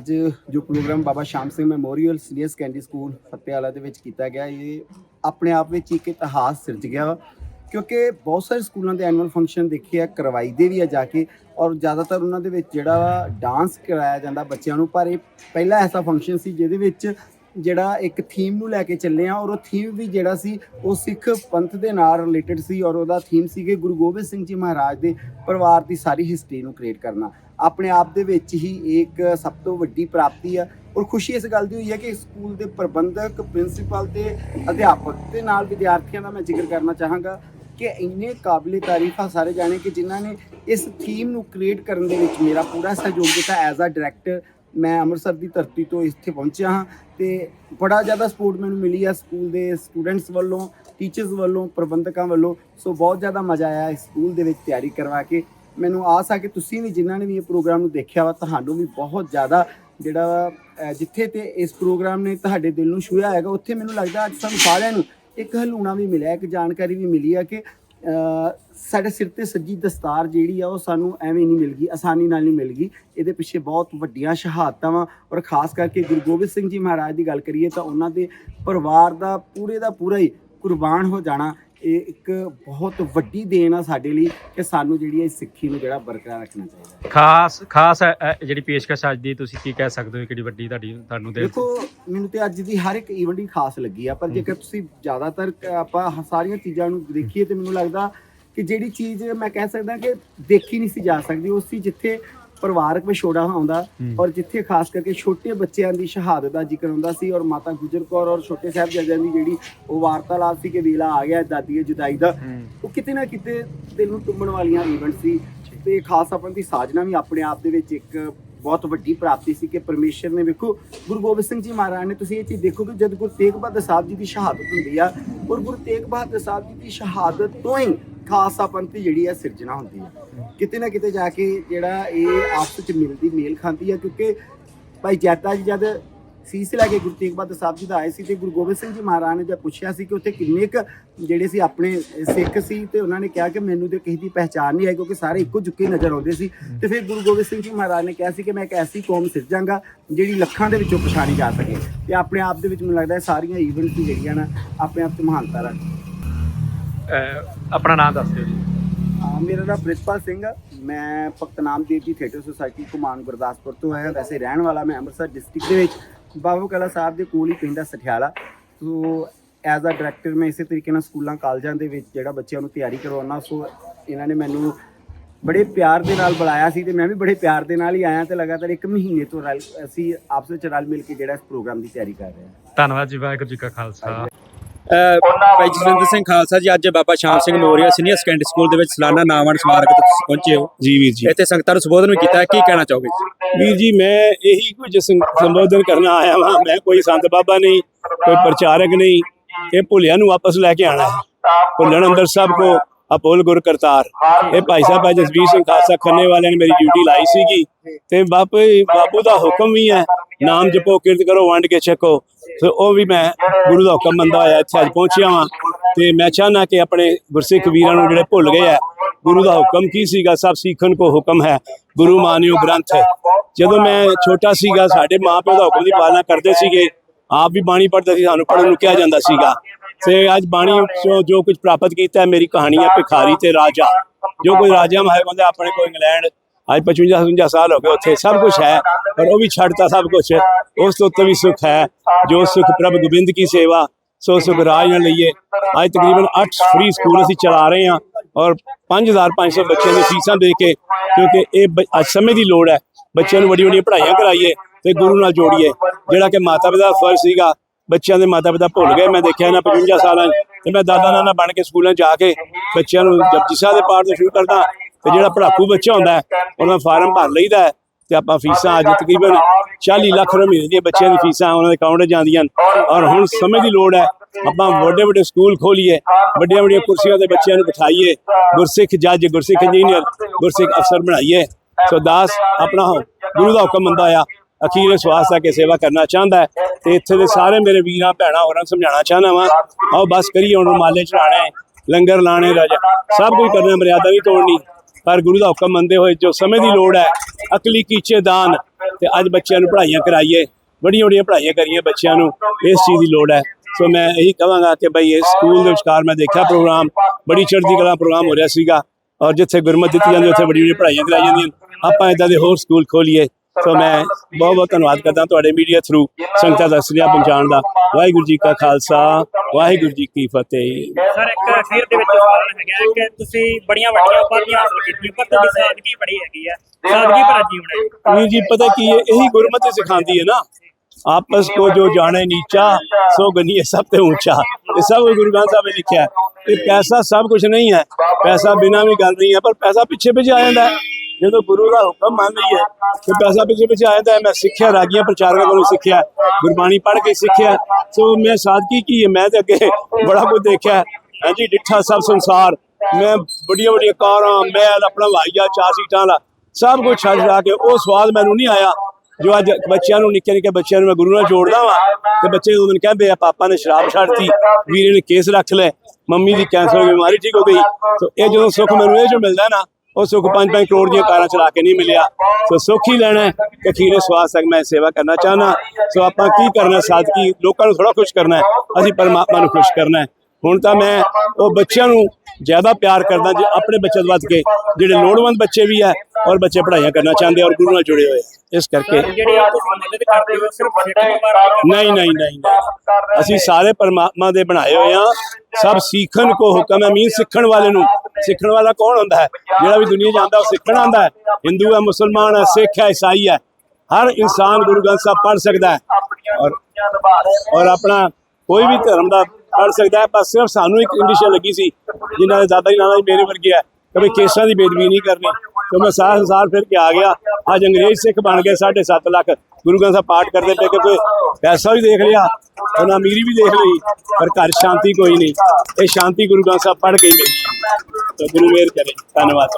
ਅੱਜ ਜੋ program Baba Sham Singh memorial senior secondary school Fatiala ਦੇ ਵਿੱਚ ਕੀਤਾ ਗਿਆ, ਇਹ ਆਪਣੇ ਆਪ ਵਿੱਚ ਇੱਕ ਇਤਿਹਾਸ ਸਿਰਜ ਗਿਆ ਵਾ। ਕਿਉਂਕਿ ਬਹੁਤ ਸਾਰੇ ਸਕੂਲਾਂ ਦੇ ਐਨੂਅਲ ਫੰਕਸ਼ਨ ਦੇਖੇ ਆ ਕਰਵਾਈ ਦੇ ਵੀ ਆ ਜਾ ਕੇ ਔਰ ਜ਼ਿਆਦਾਤਰ ਉਹਨਾਂ ਦੇ ਵਿੱਚ ਜਿਹੜਾ ਵਾ ਡਾਂਸ ਕਰਾਇਆ ਜਾਂਦਾ ਬੱਚਿਆਂ ਨੂੰ, ਪਰ ਇਹ ਪਹਿਲਾ ਐਸਾ ਫੰਕਸ਼ਨ ਸੀ ਜਿਹਦੇ ਵਿੱਚ ਜਿਹੜਾ ਇੱਕ ਥੀਮ ਨੂੰ ਲੈ ਕੇ ਚੱਲੇ ਆ ਔਰ ਉਹ ਥੀਮ ਵੀ ਜਿਹੜਾ ਸੀ, ਉਹ ਸਿੱਖ ਪੰਥ ਦੇ ਨਾਲ ਰਿਲੇਟਡ ਸੀ ਔਰ ਉਹਦਾ ਥੀਮ ਸੀਗੇ ਗੁਰੂ ਗੋਬਿੰਦ ਸਿੰਘ ਜੀ ਮਹਾਰਾਜ ਦੇ ਪਰਿਵਾਰ ਦੀ ਸਾਰੀ ਹਿਸਟਰੀ ਨੂੰ ਕ੍ਰੀਏਟ ਕਰਨਾ। ਆਪਣੇ ਆਪ ਦੇ ਵਿੱਚ ਹੀ ਇੱਕ ਸਭ ਤੋਂ ਵੱਡੀ ਪ੍ਰਾਪਤੀ ਆ ਔਰ ਖੁਸ਼ੀ ਇਸ ਗੱਲ ਦੀ ਹੋਈ ਹੈ ਕਿ ਸਕੂਲ ਦੇ ਪ੍ਰਬੰਧਕ ਪ੍ਰਿੰਸੀਪਲ ਤੇ ਅਧਿਆਪਕ ਦੇ ਨਾਲ ਵਿਦਿਆਰਥੀਆਂ ਦਾ ਮੈਂ ਜ਼ਿਕਰ ਕਰਨਾ ਚਾਹਾਂਗਾ ਕਿ ਇੰਨੇ ਕਾਬਲੇ ਤਾਰੀਫ ਸਾਰੇ ਜਾਣੇ ਕਿ ਜਿਨ੍ਹਾਂ ਨੇ ਇਸ ਥੀਮ ਨੂੰ ਕ੍ਰੀਏਟ ਕਰਨ ਦੇ ਵਿੱਚ ਮੇਰਾ ਪੂਰਾ ਸਹਿਯੋਗ ਦਿੱਤਾ ਐਜ਼ ਅ ਡਾਇਰੈਕਟਰ ਮੈਂ ਅੰਮ੍ਰਿਤਸਰ ਦੀ ਧਰਤੀ ਤੋਂ ਇੱਥੇ ਪਹੁੰਚਿਆ ਹਾਂ ਤੇ ਬੜਾ ਜ਼ਿਆਦਾ ਸਪੋਰਟ ਮੈਨੂੰ ਮਿਲੀ ਆ ਸਕੂਲ ਦੇ ਸਟੂਡੈਂਟਸ ਵੱਲੋਂ ਟੀਚਰਸ ਵੱਲੋਂ ਪ੍ਰਬੰਧਕਾਂ ਵੱਲੋਂ। ਸੋ ਬਹੁਤ ਜ਼ਿਆਦਾ ਮਜ਼ਾ ਆਇਆ ਇਸ ਸਕੂਲ ਦੇ ਵਿੱਚ ਤਿਆਰੀ ਕਰਵਾ ਕੇ। ਮੈਨੂੰ ਆਸ ਆ ਕਿ ਤੁਸੀਂ ਵੀ ਜਿਨ੍ਹਾਂ ਨੇ ਵੀ ਇਹ ਪ੍ਰੋਗਰਾਮ ਨੂੰ ਦੇਖਿਆ ਵਾ ਤੁਹਾਨੂੰ ਵੀ ਬਹੁਤ ਜ਼ਿਆਦਾ ਜਿਹੜਾ ਅਹ, ਜਿੱਥੇ ਤੇ ਇਸ ਪ੍ਰੋਗਰਾਮ ਨੇ ਤੁਹਾਡੇ ਦਿਲ ਨੂੰ ਛੂਹਿਆ ਹੈਗਾ ਉੱਥੇ ਮੈਨੂੰ ਲੱਗਦਾ ਅੱਜ ਸਾਨੂੰ ਸਾਰਿਆਂ ਨੂੰ ਇੱਕ ਹਲੂਣਾ ਵੀ ਮਿਲਿਆ ਇੱਕ ਜਾਣਕਾਰੀ ਵੀ ਮਿਲੀ ਆ ਕਿ ਸਾਡੇ ਸਿਰ ਤੇ ਸੱਜੀ ਦਸਤਾਰ ਜਿਹੜੀ ਆ, ਉਹ ਸਾਨੂੰ ਐਵੇਂ ਨਹੀਂ ਮਿਲ ਗਈ ਆਸਾਨੀ ਨਾਲ ਨਹੀਂ ਮਿਲ ਗਈ ਇਹਦੇ ਪਿੱਛੇ ਬਹੁਤ ਵੱਡੀਆਂ ਸ਼ਹਾਦਤਾਂ ਵਾ ਔਰ ਖਾਸ ਕਰਕੇ ਗੁਰੂ ਗੋਬਿੰਦ ਸਿੰਘ ਜੀ ਮਹਾਰਾਜ ਦੀ ਗੱਲ ਕਰੀਏ ਤਾਂ ਉਹਨਾਂ ਦੇ ਪਰਿਵਾਰ ਦਾ ਪੂਰੇ ਦਾ ਪੂਰਾ ਹੀ ਕੁਰਬਾਨ ਹੋ ਜਾਣਾ। ਇਹ ਇੱਕ ਬਹੁਤ ਵੱਡੀ ਦੇਣ ਆ ਸਾਡੇ ਲਈ ਕਿ ਸਾਨੂੰ ਜਿਹੜੀ ਇਹ ਸਿੱਖੀ ਨੂੰ ਜਿਹੜਾ ਬਰਕਰਾਰ ਰੱਖਣਾ ਚਾਹੀਦਾ ਹੈ। ਖਾਸ ਖਾਸ ਅ, ਅ, ਜਿਹੜੀ ਪੇਸ਼ਕਸ਼ ਅੱਜ ਦੀ ਤੁਸੀਂ ਕੀ ਕਹਿ ਸਕਦੇ ਹੋ ਕਿਹੜੀ ਵੱਡੀ ਤੁਹਾਡੀ ਤੁਹਾਨੂੰ ਦੇ ਦੇਖੋ ਮੈਨੂੰ ਤੇ ਅੱਜ ਦੀ ਹਰ ਇੱਕ ਈਵੈਂਟ ਹੀ ਖਾਸ ਲੱਗੀ ਆ ਪਰ ਜੇਕਰ ਤੁਸੀਂ ਜ਼ਿਆਦਾਤਰ ਕ- ਆਪਾਂ ਹ- ਸਾਰੀਆਂ ਚੀਜ਼ਾਂ ਨੂੰ ਦੇਖੀਏ ਤੇ ਮੈਨੂੰ ਲੱਗਦਾ ਕਿ ਜਿਹੜੀ ਚੀਜ਼ ਮੈਂ ਕਹਿ ਸਕਦਾ ਕਿ ਦੇਖੀ ਨਹੀਂ ਸੀ ਜਾ ਸਕਦੀ ਉਹ ਸੀ ਜਿੱਥੇ ਪਰਿਵਾਰਕ ਵਿਛੋੜਾ ਆਉਂਦਾ। ਔਰ ਜਿੱਥੇ ਖਾਸ ਕਰਕੇ ਛੋਟੇ ਬੱਚਿਆਂ ਦੀ ਸ਼ਹਾਦਤ ਦਾ ਜ਼ਿਕਰ ਹੁੰਦਾ ਸੀ ਔਰ ਮਾਤਾ ਗੁਜਰ ਕੌਰ ਔਰ ਛੋਟੇ ਸਾਹਿਬਜ਼ਾਦਿਆਂ ਦੀ ਜਿਹੜੀ ਉਹ ਵਾਰਤਾਲਾਪ ਸੀ ਕਿ ਵੇਲਾ ਆ ਗਿਆ ਦਾਦੀ ਦੀ ਜੁਦਾਈ ਦਾ। ਉਹ ਕਿਤੇ ਨਾ ਕਿਤੇ ਦਿਲ ਨੂੰ ਟੁੰਬਣ ਵਾਲੀਆਂ ਈਵੈਂਟ ਸੀ ਤੇ ਖਾਸ ਆਪਨ ਦੀ ਸਾਜਨਾ ਵੀ ਆਪਣੇ ਆਪ ਦੇ ਵਿੱਚ ਇੱਕ ਬਹੁਤ ਵੱਡੀ ਪ੍ਰਾਪਤੀ ਸੀ ਕਿ ਪਰਮੇਸ਼ਰ ਨੇ ਵੇਖੋ ਗੁਰੂ ਗੋਬਿੰਦ ਸਿੰਘ ਜੀ ਮਹਾਰਾਜ ਨੇ ਤੁਸੀਂ ਇਹ ਚੀਜ਼ ਦੇਖੋ ਕਿ ਜਦ ਗੁਰੂ ਤੇਗ ਬਹਾਦਰ ਸਾਹਿਬ ਜੀ ਦੀ ਸ਼ਹਾਦਤ ਹੁੰਦੀ ਆ ਔਰ ਗੁਰੂ ਤੇਗ ਬਹਾਦਰ ਸਾਹਿਬ ਜੀ ਦੀ ਸ਼ਹਾਦਤ ਤੋਂ ਹੀ ਖਾਲਸਾ ਪੰਥ ਦੀ ਜਿਹੜੀ ਆ ਸਿਰਜਣਾ ਹੁੰਦੀ ਹੈ ਕਿਤੇ ਨਾ ਕਿਤੇ ਜਾ ਕੇ ਜਿਹੜਾ ਇਹ ਆਪਸ ਵਿੱਚ ਮਿਲਦੀ, ਮੇਲ ਖਾਂਦੀ ਹੈ ਕਿਉਂਕਿ ਭਾਈ ਜੈਤਾ ਜੀ ਜਦ ਸੀਸ ਲੈ ਕੇ ਗੁਰੂ ਤੇਗ ਬਹਾਦਰ ਸਾਹਿਬ ਜੀ ਦਾ ਆਏ ਸੀ ਤੇ ਗੁਰੂ ਗੋਬਿੰਦ ਸਿੰਘ ਜੀ ਮਹਾਰਾਜ ਨੇ ਜਦ ਪੁੱਛਿਆ ਸੀ ਕਿ ਉੱਥੇ ਕਿੰਨੇ ਕ ਜਿਹੜੇ ਸੀ ਆਪਣੇ ਸਿੱਖ ਸੀ ਤੇ ਉਹਨਾਂ ਨੇ ਕਿਹਾ ਕਿ ਮੈਨੂੰ ਤੇ ਕਿਸੇ ਦੀ ਪਹਿਚਾਨ ਨਹੀਂ ਹੈ, ਕਿਉਂਕਿ ਸਾਰੇ ਇੱਕੋ ਜੁੱਕੇ ਨਜ਼ਰ ਆਉਂਦੇ ਸੀ। ਤੇ ਫਿਰ ਗੁਰੂ ਗੋਬਿੰਦ ਸਿੰਘ ਜੀ ਮਹਾਰਾਜ ਨੇ ਕਿਹਾ ਸੀ ਕਿ ਮੈਂ ਇੱਕ ਐਸੀ ਕੌਮ ਸਿਰਜਾਂਗਾ ਜਿਹੜੀ ਲੱਖਾਂ ਦੇ ਵਿੱਚੋਂ ਪਛਾਣੀ ਜਾ ਸਕੇ ਤੇ ਆਪਣੇ ਆਪ ਦੇ ਵਿੱਚ ਮੈਨੂੰ ਲੱਗਦਾ ਸਾਰੀਆਂ ਈਵੈਂਟਸ ਜਿਹੜੀਆਂ ਨਾ ਆਪਣੇ ਆਪ 'ਚ ਮਹਾਨਤਾ ਰੱਖ ਆਪਣਾ ਨਾਮ ਦੱਸ ਦਿਓ ਜੀ। ਹਾਂ, ਮੇਰਾ ਨਾਮ ਪ੍ਰਿਤਪਾਲ ਸਿੰਘ ਆ। ਮੈਂ ਭਗਤ ਨਾਮਦੇਵ ਜੀ ਥੀਏਟਰ ਸੁਸਾਇਟੀ ਕੁਮਾਨ ਗੁਰਦਾਸਪੁਰ ਤੋਂ ਆਇਆ। ਵੈਸੇ ਰਹਿਣ ਵਾਲਾ ਮੈਂ ਅੰਮ੍ਰਿਤਸਰ ਡਿਸਟ੍ਰਿਕਟ ਦੇ ਵਿੱਚ। ਬਾਬੂ ਕਲਾ ਸਾਹਿਬ ਦੇ ਕੋਲ ਹੀ ਪਿੰਡ ਆ Sathiala. So as a director ਮੈਂ ਇਸੇ ਤਰੀਕੇ ਨਾਲ ਸਕੂਲਾਂ ਕਾਲਜਾਂ ਦੇ ਵਿੱਚ ਜਿਹੜਾ ਬੱਚਿਆਂ ਨੂੰ ਤਿਆਰੀ ਕਰਵਾਉਣਾ ਸੋ ਇਹਨਾਂ ਨੇ ਮੈਨੂੰ ਬੜੇ ਪਿਆਰ ਦੇ ਨਾਲ ਬੁਲਾਇਆ ਸੀ ਤੇ ਮੈਂ ਵੀ ਬੜੇ ਪਿਆਰ ਦੇ ਨਾਲ ਹੀ ਆਇਆ ਤੇ ਲਗਾਤਾਰ ਇੱਕ ਮਹੀਨੇ ਤੋਂ ਰਲ ਅਸੀਂ ਆਪਸ ਵਿੱਚ ਰਲ ਮਿਲ ਕੇ ਜਿਹੜਾ ਇਸ ਪ੍ਰੋਗਰਾਮ ਦੀ ਤਿਆਰੀ ਕਰ ਰਹੇ ਹਾਂ। ਧੰਨਵਾਦ ਜੀ ਵਾਹਿਗੁਰੂ ਜੀ ਕਾ ਖਾਲਸਾ। ਭਾਈ ਜਸਵਿੰਦਰ ਸਿੰਘ ਖਾਲਸਾ ਜੀ ਅੱਜ Baba Sham Singh memorial senior secondary school ਦੇ ਵਿੱਚ ਸਾਲਾਨਾ ਨਾਮਵੰਡ ਸਮਾਰਕ ਤੇ ਤੁਸੀਂ ਪਹੁੰਚੇ ਹੋ। ਜੀ ਵੀਰ ਜੀ। ਇੱਥੇ ਸੰਗਤਾਂ ਨੂੰ ਸੰਬੋਧਨ ਵੀ ਕੀਤਾ ਹੈ। ਕੀ ਕਹਿਣਾ ਚਾਹੋਗੇ? ਵੀਰ ਜੀ ਮੈਂ ਇਹੀ ਕੁਝ ਸੰਬੋਧਨ ਕਰਨ ਆਇਆ ਵਾਂ। ਮੈਂ ਕੋਈ ਸੰਤ ਬਾਬਾ ਨਹੀਂ ਕੋਈ ਪ੍ਰਚਾਰਕ ਨਹੀਂ। ਇਹ ਭੁੱਲਿਆਂ ਨੂੰ ਵਾਪਸ ਲੈ ਕੇ ਆਣਾ ਹੈ। ਭੁੱਲਣ ਅੰਦਰ ਸਭ ਕੋ ਅਪੋਲ ਗੁਰ ਕਰਤਾਰ। ਇਹ ਭਾਈ ਸਾਹਿਬ ਭਾਈ ਜਸਵੀਰ ਸਿੰਘ ਖਾਲਸਾ ਖੰਨੇ ਵਾਲਿਆਂ ਨੇ ਮੇਰੀ ਡਿਊਟੀ ਲਾਈ ਸੀਗੀ। ਤੇ ਬਾਪੂ ਬਾਪੂ ਦਾ ਹੁਕਮ ਵੀ ਹੈ ਨਾਮ ਜਪੋ, ਕਿਰਤ ਕਰੋ, ਵੰਡ ਕੇ ਛਕੋ। ਤੇ ਉਹ ਵੀ ਮੈਂ ਗੁਰੂ ਦਾ ਹੁਕਮ ਮੰਨਦਾ ਹੋਇਆ ਇੱਥੇ ਅੱਜ ਪਹੁੰਚਿਆ ਵਾਂ। ਤੇ ਮੈਂ ਚਾਹਨਾ ਕਿ ਆਪਣੇ ਗੁਰਸਿੱਖ ਵੀਰਾਂ ਨੂੰ ਜਿਹੜੇ ਭੁੱਲ ਗਏ ਆ, ਗੁਰੂ ਦਾ ਹੁਕਮ ਕੀ ਸੀਗਾ? ਸਭ ਸਿੱਖਣ ਕੋ ਹੁਕਮ ਹੈ। ਗੁਰੂ ਮਾਨਿਓ ਗ੍ਰੰਥ ਹੈ। ਜਦੋਂ ਮੈਂ ਛੋਟਾ ਸੀਗਾ, ਸਾਡੇ ਮਾਪਿਓ ਦਾ ਹੁਕਮ ਦੀ ਪਾਲਣਾ ਕਰਦੇ ਸੀਗੇ। ਆਪ ਵੀ ਬਾਣੀ ਪੜ੍ਹਦੇ ਸੀ, ਸਾਨੂੰ ਪੜ੍ਹਨ ਨੂੰ ਕਿਹਾ ਜਾਂਦਾ ਸੀਗਾ। ਤੇ ਅੱਜ ਬਾਣੀ ਚੋਂ ਜੋ ਕੁਝ ਪ੍ਰਾਪਤ ਕੀਤਾ ਹੈ, ਮੇਰੀ ਕਹਾਣੀ ਹੈ, ਭਿਖਾਰੀ ਤੇ ਰਾਜਾ। ਜੋ ਕੋਈ ਰਾਜਾ ਮਹਾਰਾਜ ਆਪਣੇ ਕੋਲ ਇੰਗਲੈਂਡ ਅੱਜ 55 57 ਸਾਲ ਹੋ ਗਏ ਉੱਥੇ, ਸਭ ਕੁਝ ਹੈ, ਪਰ ਉਹ ਵੀ ਛੱਡਤਾ ਸਭ ਕੁਝ ਉਸ ਤੋਂ ਉੱਤੇ ਵੀ ਸੁੱਖ ਹੈ, ਜੋ ਸੁੱਖ ਪ੍ਰਭ ਗੋਬਿੰਦ ਕੀ ਸੇਵਾ, ਸੋ ਸੁਖ ਰਾਜ ਨਾਲ ਲਈਏ। ਅੱਜ ਤਕਰੀਬਨ 8 ਫ੍ਰੀ ਸਕੂਲ ਅਸੀਂ ਚਲਾ ਰਹੇ ਹਾਂ ਔਰ 5500 ਬੱਚਿਆਂ ਦੀ ਫੀਸਾਂ ਦੇ ਕੇ, ਕਿਉਂਕਿ ਇਹ ਬ- ਅੱਜ ਸਮੇਂ ਦੀ ਲੋੜ ਹੈ, ਬੱਚਿਆਂ ਨੂੰ ਵੱਡੀ ਵੱਡੀਆਂ ਪੜ੍ਹਾਈਆਂ ਕਰਾਈਏ ਤੇ ਗੁਰੂ ਨਾਲ ਜੋੜੀਏ। ਜਿਹੜਾ ਕਿ ਮਾਤਾ ਪਿਤਾ ਦਾ ਫਰਜ਼ ਸੀਗਾ, ਬੱਚਿਆਂ ਦੇ ਮਾਤਾ ਪਿਤਾ ਭੁੱਲ ਗਏ, ਮੈਂ ਦੇਖਿਆ ਇਹਨਾਂ 55 ਸਾਲਾਂ 'ਚ, ਤੇ ਮੈਂ ਦਾਦਾ ਨਾਨਾ ਬਣ ਕੇ ਸਕੂਲਾਂ 'ਚ ਜਾ ਕੇ ਬੱਚਿਆਂ ਨੂੰ ਜਪਜੀ ਸਾਹਿਬ ਦੇ ਪਾਠ ਤੋਂ ਸ਼ੁਰੂ ਕਰਦਾ ਤੇ ਜਿਹੜਾ ਪੜ੍ਹਾਕੂ ਬੱਚਾ ਹੁੰਦਾ ਉਹਨਾਂ ਫਾਰਮ ਭਰ ਲਈਦਾ ਤੇ ਆਪਾਂ ਫੀਸਾਂ ਅੱਜ ਤਕਰੀਬਨ 40 ਲੱਖ ਰੁਪਏ ਮਹੀਨੇ ਦੀਆਂ ਬੱਚਿਆਂ ਦੀ ਫੀਸਾਂ ਉਹਨਾਂ ਦੇ ਅਕਾਊਂਟ 'ਚ ਜਾਂਦੀਆਂ ਹਨ। ਔਰ ਹੁਣ ਸਮੇਂ ਦੀ ਲੋੜ ਹੈ ਆਪਾਂ ਵੱਡੇ ਵੱਡੇ ਸਕੂਲ ਖੋਲੀਏ ਵੱਡੀਆਂ ਵੱਡੀਆਂ ਕੁਰਸੀਆਂ ਤੇ ਬੱਚਿਆਂ ਨੂੰ ਬਿਠਾਈਏ ਗੁਰਸਿੱਖ ਜੱਜ ਗੁਰਸਿੱਖ ਇੰਜੀਨੀਅਰ ਗੁਰਸਿੱਖ ਅਫਸਰ ਬਣਾਈਏ। ਸੋ ਦਾਸ ਆਪਣਾ ਗੁਰੂ ਦਾ ਹੁਕਮ ਮੰਨਦਾ ਆ ਅਖੀਰੇ ਸਵਾਸ ਆ ਕੇ ਸੇਵਾ ਕਰਨਾ ਚਾਹੁੰਦਾ ਤੇ ਇੱਥੇ ਦੇ ਸਾਰੇ ਮੇਰੇ ਵੀਰਾਂ ਭੈਣਾਂ ਹੋਰਾਂ ਸਮਝਾਉਣਾ ਚਾਹੁੰਦਾ ਵਾਂ ਆਓ ਬਸ ਕਰੀਏ ਹੁਣ ਮਾਲੇ ਚੜਾਣੇ ਲੰਗਰ ਲਾਣੇ ਰਾਜਾ। ਸਭ ਕੁਝ ਕਰਨਾ ਮਰਿਆਦਾ ਨਹੀਂ ਤੋੜਨੀ। ਪਰ ਗੁਰੂ ਦਾ ਹੁਕਮ ਮੰਨਦੇ ਹੋਏ ਜੋ ਸਮੇਂ ਦੀ ਲੋੜ ਹੈ, ਅਕਲੀ ਕੀਚੇ ਦਾਨ ਤੇ ਅੱਜ ਬੱਚਿਆਂ ਨੂੰ ਪੜ੍ਹਾਈਆਂ ਕਰਾਈਏ ਬੜੀਆਂ ਬੜੀਆਂ ਪੜ੍ਹਾਈਆਂ ਕਰੀਏ ਬੱਚਿਆਂ ਨੂੰ, ਇਸ ਚੀਜ਼ ਦੀ ਲੋੜ ਹੈ। ਸੋ ਮੈਂ ਇਹੀ ਕਹਾਂਗਾ ਕਿ ਭਈ ਇਸ ਸਕੂਲ ਦੇ ਵਿਚਕਾਰ ਮੈਂ ਦੇਖਿਆ ਪ੍ਰੋਗਰਾਮ, ਬੜੀ ਚੜ੍ਹਦੀ ਕਲਾ ਪ੍ਰੋਗਰਾਮ ਹੋ ਰਿਹਾ ਸੀਗਾ ਔਰ ਜਿੱਥੇ ਗੁਰਮਤਿ ਦਿੱਤੀ ਜਾਂਦੀ ਉੱਥੇ ਬੜੀ ਬੜੀ ਪੜ੍ਹਾਈਆਂ ਕਰਾਈ ਜਾਂਦੀਆਂ। ਆਪਾਂ ਇਦਾਂ ਦੇ ਹੋਰ ਸਕੂਲ ਖੋਲੀਏ। ਸੋ ਮੈਂ ਬਹੁਤ ਬਹੁਤ ਧੰਨਵਾਦ ਕਰਦਾ ਤੁਹਾਡੇ ਮੀਡੀਆ ਥਰੂ ਸੰਗਤਾਂ ਦਾ ਸੁਨੇਹਾ ਪਹੁੰਚਾਉਣ ਦਾ। ਵਾਹਿਗੁਰੂ ਜੀ ਕਾ ਖਾਲਸਾ ਵਾਹਿਗੁਰੂ ਜੀ ਕੀ ਫਤਿਹ। ਸਰ ਇੱਕ ਅਖੀਰ ਦੇ ਵਿੱਚ ਸਵਾਲ ਹੈਗਾ ਕਿ ਤੁਸੀਂ ਬੜੀਆਂ ਵੱਡੀਆਂ ਉਪਾਧੀਆਂ ਹਾਸਲ ਕੀਤੀਆਂ ਪਰ ਤੁਹਾਡੀ ਸਾਦਗੀ ਬੜੀ ਹੈਗੀ ਹੈ ਸਾਦਗੀ ਭਰਾ ਜੀਵਨ ਹੈ। ਵੀਰ ਜੀ ਪਤਾ ਕੀ ਹੈ ਇਹੀ ਗੁਰਮਤਿ ਸਿਖਾਉਂਦੀ ਹੈ ਨਾ। ਆਪਸ ਕੋ ਜੋ ਜਾਣੇ ਨੀਚਾ ਸੋ ਗਨੀਏ ਸਭ ਤੇ ਉੱਚਾ। ਇਹ ਸਭ ਗੁਰੂ ਗ੍ਰੰਥ ਸਾਹਿਬ ਨੇ ਲਿਖਿਆ ਹੈ। ਇਹ ਪੈਸਾ ਸਭ ਕੁਝ ਨਹੀਂ ਹੈ। ਪੈਸਾ ਬਿਨਾਂ ਵੀ ਗੱਲ ਨਹੀਂ ਹੈ ਪਰ ਪੈਸਾ ਪਿੱਛੇ ਪਿੱਛੇ ਆ ਜਾਂਦਾ ਹੈ। ਜਦੋਂ ਗੁਰੂ ਦਾ ਹੁਕਮ ਮੰਨ ਲਈ ਹੈ, ਤੇ ਪੈਸਾ ਪਿੱਛੇ ਪਿੱਛੇ ਆਇਆ ਤਾਂ ਮੈਂ ਸਿੱਖਿਆ, ਰਾਗੀਆਂ ਪ੍ਰਚਾਰਕਾਂ ਕੋਲੋਂ ਸਿੱਖਿਆ, ਗੁਰਬਾਣੀ ਪੜ੍ਹ ਕੇ ਸਿੱਖਿਆ। ਸੋ ਮੈਂ ਸਾਦਗੀ ਕੀ ਹੈ? ਮੈਂ ਤੇ ਅੱਗੇ ਬੜਾ ਕੁਝ ਦੇਖਿਆ। ਹਾਂਜੀ ਡਿੱਠਾ ਸਭ ਸੰਸਾਰ। ਮੈਂ ਵੱਡੀਆਂ ਵੱਡੀਆਂ ਕਾਰਾਂ, ਮਹਿਲ, ਆਪਣਾ ਵਾਈਆ ਚਾਰ ਸੀਟਾਂ ਵਾਲਾ, ਸਭ ਕੁਝ ਛੱਡ ਜਾ ਕੇ ਉਹ ਸਵਾਦ ਮੈਨੂੰ ਨਹੀਂ ਆਇਆ, ਜੋ ਅੱਜ ਬੱਚਿਆਂ ਨੂੰ ਨਿੱਕੇ ਨਿੱਕੇ ਬੱਚਿਆਂ ਨੂੰ ਮੈਂ ਗੁਰੂ ਨਾਲ ਜੋੜਦਾ ਵਾਂ, ਤੇ ਬੱਚੇ ਉਦੋਂ ਮੈਨੂੰ ਕਹਿੰਦੇ ਆ, ਪਾਪਾ ਨੇ ਸ਼ਰਾਬ ਛੱਡਤੀ, ਵੀਰੇ ਨੇ ਕੇਸ ਰੱਖ ਲੈ ਮੰਮੀ ਦੀ ਕੈਂਸਰ ਦੀ ਬਿਮਾਰੀ ਠੀਕ ਹੋ ਗਈ। ਸੋ ਇਹ ਜਦੋਂ ਸੁੱਖ ਮੈਨੂੰ ਇਹ ਜੋ ਮਿਲਦਾ ਨਾ ਉਹ ਸੁੱਖ 5-5 ਕਰੋੜ ਦੀਆਂ ਕਾਰਾਂ ਚਲਾ ਕੇ ਨਹੀਂ ਮਿਲਿਆ। ਸੋ ਸੁੱਖ ਹੀ ਲੈਣਾ ਹੈ ਕਿ ਖੀਰੇ ਸਵਾਸ ਤੱਕ ਮੈਂ ਸੇਵਾ ਕਰਨਾ ਚਾਹਨਾ ਸੋ ਆਪਾਂ ਕੀ ਕਰਨਾ ਸਾਦਗੀ ਲੋਕਾਂ ਨੂੰ ਥੋੜਾ ਖੁਸ਼ ਕਰਨਾ ਹੈ। ਅਸੀਂ ਪਰਮਾਤਮਾ ਨੂੰ ਖੁਸ਼ ਕਰਨਾ ਹੈ। ਹੁਣ ਤਾਂ ਮੈਂ ਉਹ ਬੱਚਿਆਂ ਨੂੰ ਜ਼ਿਆਦਾ ਪਿਆਰ ਕਰਦਾ ਜੇ ਆਪਣੇ ਬੱਚੇ ਵੱਧ ਕੇ ਜਿਹੜੇ ਲੋੜਵੰਦ ਬੱਚੇ ਵੀ ਹੈ ਔਰ ਬੱਚੇ ਪੜ੍ਹਾਈਆਂ ਕਰਨਾ ਚਾਹੁੰਦੇ ਔਰ ਗੁਰੂ ਨਾਲ ਜੁੜੇ ਹੋਏ। ਆ। ਇਸ ਕਰਕੇ ਨਹੀਂ ਨਹੀਂ ਨਹੀਂ। ਅਸੀਂ ਸਾਰੇ ਪਰਮਾਤਮਾ ਦੇ ਬਣਾਏ ਹੋਏ ਆ ਸਭ ਸਿੱਖਣ ਕੋ ਹੁਕਮ ਹੈ ਮੀਨ ਸਿੱਖਣ ਵਾਲੇ ਨੂੰ। ਸਿੱਖਣ ਵਾਲਾ ਕੌਣ ਹੁੰਦਾ ਹੈ? ਜਿਹੜਾ ਵੀ ਦੁਨੀਆ ਜਾਂਦਾ ਉਹ ਸਿੱਖਣ ਆਂਦਾ ਹੈ। ਹਿੰਦੂ ਹੈ, ਮੁਸਲਮਾਨ ਹੈ, ਸਿੱਖ ਹੈ, ਈਸਾਈ ਹੈ। ਹਰ ਇਨਸਾਨ ਗੁਰੂ ਗ੍ਰੰਥ ਸਾਹਿਬ ਪੜ੍ਹ ਸਕਦਾ ਹੈ। ਔਰ ਔਰ ਆਪਣਾ ਕੋਈ ਵੀ ਧਰਮ ਦਾ ਪੜ੍ਹ ਸਕਦਾ ਹੈ, ਪਰ ਸਿਰਫ ਸਾਨੂੰ ਇੱਕ ਕੰਡੀਸ਼ਨ ਲੱਗੀ ਸੀ, ਜਿਨ੍ਹਾਂ ਦੇ ਦਾਦਾ ਜੀ, ਨਾਨਾ ਜੀ ਮੇਰੇ ਵਰਗੇ ਹੈ ਕਦੇ ਕੇਸਾਂ ਦੀ ਬੇਦਬੀ ਨਹੀਂ ਕਰਨੀ। ਤੇ ਮੈਂ ਸਾਰਾ ਸੰਸਾਰ ਫਿਰ ਕੇ ਆ ਗਿਆ। ਅੱਜ ਅੰਗਰੇਜ਼ ਸਿੱਖ ਬਣ ਗਏ 7.5 ਲੱਖ ਗੁਰੂ ਗ੍ਰੰਥ ਸਾਹਿਬ ਪਾਠ ਕਰਦੇ ਪਏ ਕਿ ਕੋਈ ਪੈਸਾ ਵੀ ਦੇਖ ਲਿਆ ਉਹਨਾਂ ਅਮੀਰੀ ਵੀ ਦੇਖ ਲਈ ਪਰ ਘਰ ਸ਼ਾਂਤੀ ਕੋਈ ਨਹੀਂ। ਇਹ ਸ਼ਾਂਤੀ ਗੁਰੂ ਗ੍ਰੰਥ ਸਾਹਿਬ ਪੜ੍ਹ ਕੇ ਹੀ ਹੈ ਤੇ ਗੁਰੂ ਮਿਹਰ ਕਰੇ। ਧੰਨਵਾਦ।